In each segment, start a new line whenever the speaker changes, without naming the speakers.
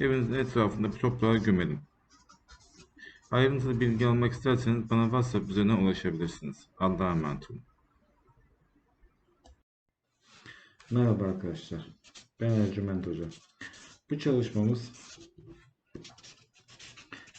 Evinizin etrafında toprağa gömelim. Ayrıntılı bilgi almak isterseniz bana WhatsApp üzerinden ulaşabilirsiniz. Allah'a emanet olun. Merhaba arkadaşlar. Ben Ercüment Hoca. Bu çalışmamız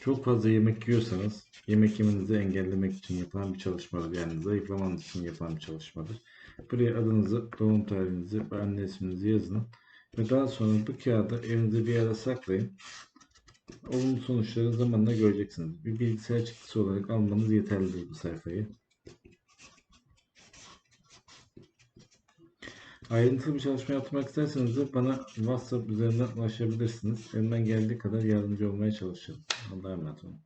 çok fazla yemek yiyorsanız yemek yemenizi engellemek için yapılan bir çalışmadır. Yani zayıflamanız için yapılan bir çalışmadır. Buraya adınızı, doğum tarihinizi ve anne isminizi yazın. Ve daha sonra bu kağıdı evinizde bir yere saklayın. Olumlu sonuçları zamanla göreceksiniz. Bir bilgisayar çıktısı olarak almanız yeterlidir bu sayfayı. Ayrıntılı bir çalışma yapmak isterseniz de bana WhatsApp üzerinden ulaşabilirsiniz. Elimden geldiği kadar yardımcı olmaya çalışırım. Allah'a emanet olun.